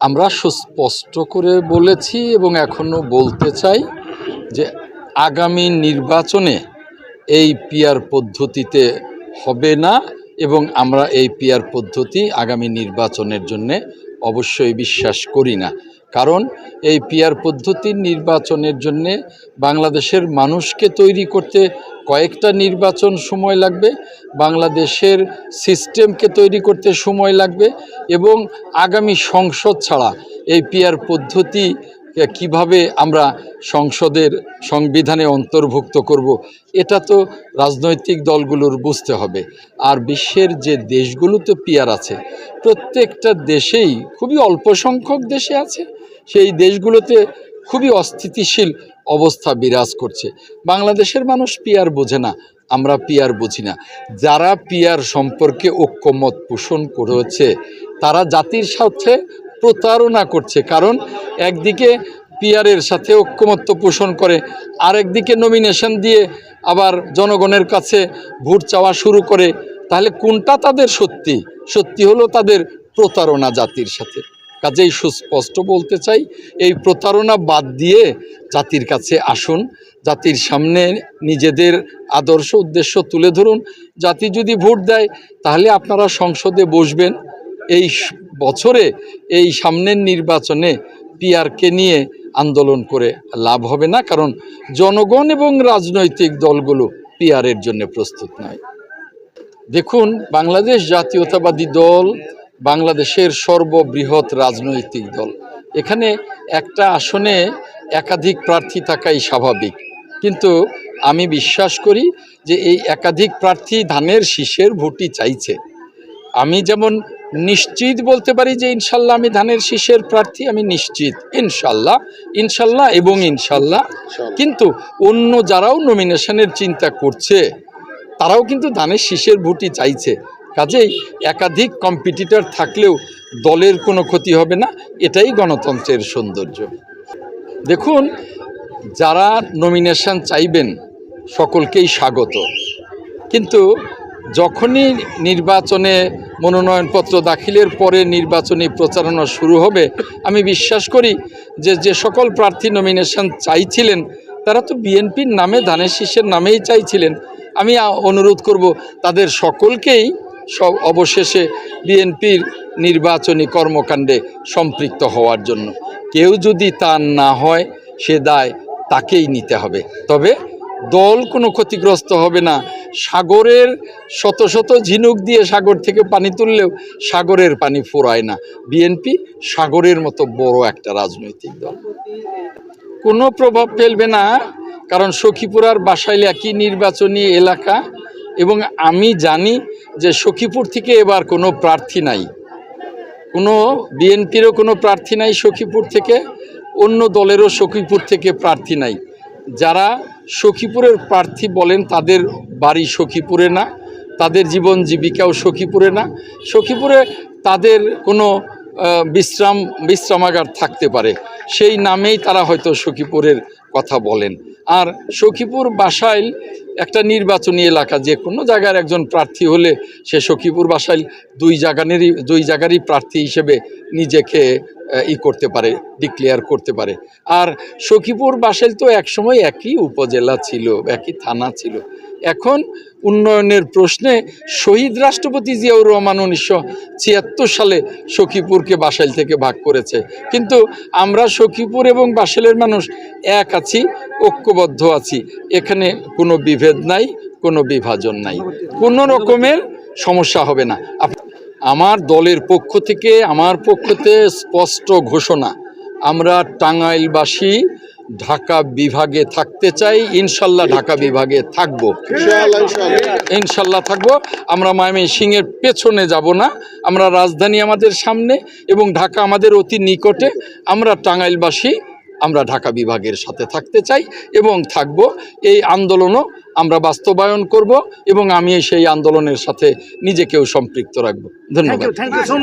আমরা সুস্পষ্ট করে বলেছি এবং এখনও বলতে চাই যে আগামী নির্বাচনে এই পিয়ার পদ্ধতিতে হবে না এবং আমরা এই পিয়ার পদ্ধতি আগামী নির্বাচনের জন্যে অবশ্যই বিশ্বাস করি না। কারণ এই পিয়ার পদ্ধতির নির্বাচনের জন্যে বাংলাদেশের মানুষকে তৈরি করতে কয়েকটা নির্বাচন সময় লাগবে, বাংলাদেশের সিস্টেমকে তৈরি করতে সময় লাগবে এবং আগামী সংসদ ছাড়া এই পিয়ার পদ্ধতি কীভাবে আমরা সংসদের সংবিধানে অন্তর্ভুক্ত করব, এটা তো রাজনৈতিক দলগুলোর বুঝতে হবে। আর বিশ্বের যে দেশগুলোতে পিয়ার আছে, প্রত্যেকটা দেশেই খুবই অল্প সংখ্যক দেশে আছে সেই দেশগুলোতে খুবই অস্থিতিশীল অবস্থা বিরাজ করছে। বাংলাদেশের মানুষ পিয়ার বোঝে না, আমরা পিয়ার বুঝি না। যারা পিয়ার সম্পর্কে ঐক্যমত পোষণ করেছে, তারা জাতির সাথে প্রতারণা করছে। কারণ একদিকে পিয়ারের সাথে ঐক্যমত্য পোষণ করে, আরেকদিকে নমিনেশন দিয়ে আবার জনগণের কাছে ভোট চাওয়া শুরু করে। তাহলে কোনটা তাদের সত্যি? সত্যি হলো তাদের প্রতারণা জাতির সাথে। কাজেই সুস্পষ্ট বলতে চাই, এই প্রতারণা বাদ দিয়ে জাতির কাছে আসুন। জাতির সামনে নিজেদের আদর্শ উদ্দেশ্য তুলে ধরুন। জাতি যদি ভোট দেয়, তাহলে আপনারা সংসদে বসবেন। এই বছরে এই সামনের নির্বাচনে পিআরকে নিয়ে আন্দোলন করে লাভ হবে না, কারণ জনগণ এবং রাজনৈতিক দলগুলো পিআরের জন্য প্রস্তুত নয় দেখুন, বাংলাদেশ জাতীয়তাবাদী দল বাংলাদেশের সর্ববৃহৎ রাজনৈতিক দল। এখানে একটা আসনে একাধিক প্রার্থী থাকাই স্বাভাবিক। কিন্তু আমি বিশ্বাস করি যে এই একাধিক প্রার্থী ধানের শীষের ভোটই চাইছে। আমি যেমন নিশ্চিত বলতে পারি যে ইনশাল্লাহ আমি ধানের শীষের প্রার্থী আমি নিশ্চিত। ইনশাল্লাহ ইনশাল্লাহ এবং ইনশাল্লাহ। কিন্তু অন্য যারাও নমিনেশনের চিন্তা করছে তারাও কিন্তু ধানের শীষের ভোটই চাইছে। কাজেই একাধিক কম্পিটিটর থাকলেও দলের কোনো ক্ষতি হবে না, এটাই গণতন্ত্রের সৌন্দর্য। দেখুন, যারা নমিনেশন চাইবেন, সকলকেই স্বাগত। কিন্তু যখনই নির্বাচনে মনোনয়নপত্র দাখিলের পরে নির্বাচনী প্রচারণা শুরু হবে, আমি বিশ্বাস করি যে যে সকল প্রার্থী নমিনেশন চাইছিলেন, তারা তো বিএনপির নামে, ধানের শীষের নামেই চাইছিলেন। আমি অনুরোধ করব, তাদের সকলকেই সব অবশেষে বিএনপির নির্বাচনী কর্মকাণ্ডে সম্পৃক্ত হওয়ার জন্য। কেউ যদি তা না হয়, সে দায় তাকেই নিতে হবে। তবে দল কোনো ক্ষতিগ্রস্ত হবে না। সাগরের শত শত ঝিনুক দিয়ে সাগর থেকে পানি তুললেও সাগরের পানি ফোরায় না। বিএনপি সাগরের মতো বড় একটা রাজনৈতিক দল। কোনো প্রভাব ফেলবে না, কারণ সখীপুর আর বাসাইল একই নির্বাচনী এলাকা? এবং আমি জানি যে সখীপুর থেকে এবার কোনো প্রার্থী নাই। কোনো বিএনপিরও কোনো প্রার্থী নাই সখীপুর থেকে, অন্য দলেরও সখীপুর থেকে প্রার্থী নাই। যারা সখীপুরের প্রার্থী বলেন তাদের বাড়ি সখীপুরে না, তাদের জীবন জীবিকাও সখীপুরে না। সখীপুরে তাদের কোনো বিশ্রাম, বিশ্রামাগার থাকতে পারে। সেই নামেই তারা হয়তো সখীপুরের কথা বলেন। আর সখীপুর বাসাইল একটা নির্বাচনী এলাকা, যে কোনো জায়গার একজন প্রার্থী হলে সে সখীপুর বাসাইল দুই জায়গানেরই দুই জায়গারই প্রার্থী হিসেবে নিজেকে ই করতে পারে, ডিক্লেয়ার করতে পারে। আর সখীপুর বাসাইল তো একসময় একই উপজেলা ছিল, একই থানা ছিল। এখন উন্নয়নের প্রশ্নে শহীদ রাষ্ট্রপতি জিয়াউর রহমান উনিশশো ছিয়াত্তর সালে সখীপুরকে বাসাইল থেকে ভাগ করেছে। কিন্তু আমরা সখীপুর এবং বাসাইলের মানুষ এক আছি, ঐক্যবদ্ধ আছি। এখানে কোনো বিভেদ নাই, কোনো বিভাজন নাই। কোনো রকমের সমস্যা হবে না। আমার দলের পক্ষ থেকে, আমার পক্ষতে স্পষ্ট ঘোষণা, আমরা টাঙ্গাইলবাসী ঢাকা বিভাগে থাকতে চাই ইনশাল্লাহ ঢাকা বিভাগে থাকব। ইনশাআল্লাহ ইনশাআল্লাহ। ইনশাল্লাহ থাকব। আমরা মায়ামি সিংয়ের পেছনে যাব না আমরা রাজধানী আমাদের সামনে এবং ঢাকা আমাদের অতি নিকটে। আমরা টাঙ্গাইলবাসী আমরা ঢাকা বিভাগের সাথে থাকতে চাই এবং থাকব। এই আন্দোলনও আমরা বাস্তবায়ন করব এবং আমি সেই আন্দোলনের সাথে নিজেকেও সম্পৃক্ত রাখব। ধন্যবাদ। Thank you so